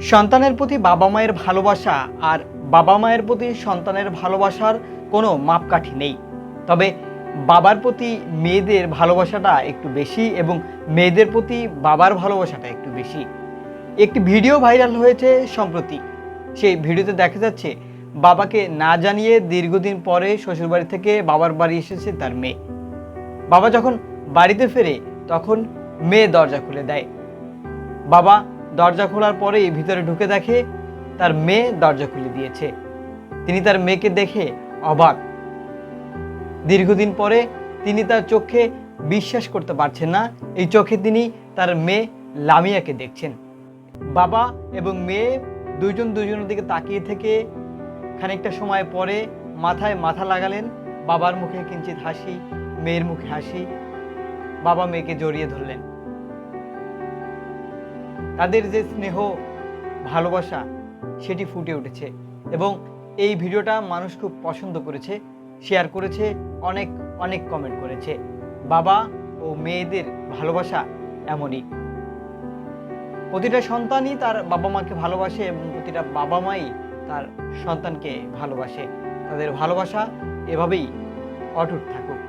সন্তানের প্রতি বাবা মায়ের ভালোবাসা আর বাবা মায়ের প্রতি সন্তানের ভালোবাসার কোনো মাপকাঠি নেই। তবে বাবার প্রতি মেয়েদের ভালোবাসাটা একটু বেশি এবং মেয়েদের প্রতি বাবার ভালোবাসাটা একটু বেশি। একটি ভিডিও ভাইরাল হয়েছে সম্প্রতি। সেই ভিডিওতে দেখা যাচ্ছে, বাবাকে না জানিয়ে দীর্ঘদিন পরে শ্বশুরবাড়ি থেকে বাবার বাড়ি এসেছে তার মেয়ে। বাবা যখন বাড়িতে ফেরে, তখন মেয়ে দরজা খুলে দেয়। বাবা দরজা খোলার পরেই ভিতরে ঢুকে দেখে তার মেয়ে দরজা খুলে দিয়েছে। তিনি তার মেয়েকে দেখে অবাক। দীর্ঘদিন পরে তিনি তার চোখে বিশ্বাস করতে পারছেন না। এই চোখে তিনি তার মেয়ে লামিয়াকে দেখছেন। বাবা এবং মেয়ে দুইজন দুজনের দিকে তাকিয়ে থেকে খানিকটা সময় পরে মাথায় মাথা লাগালেন। বাবার মুখে কিঞ্চিত হাসি, মেয়ের মুখে হাসি। বাবা মেয়েকে জড়িয়ে ধরলেন। তাদের যে স্নেহ, ভালোবাসা, সেটি ফুটে উঠেছে এবং এই ভিডিওটা মানুষ খুব পছন্দ করেছে শেয়ার করেছে, অনেক অনেক কমেন্ট করেছে। বাবা ও মেয়েদের ভালোবাসা এমনই। প্রতিটা সন্তানই তার বাবা মাকে ভালোবাসে এবং প্রতিটা বাবা মাই তার সন্তানকে ভালোবাসে। তাদের ভালোবাসা এভাবেই অটুট থাকুক।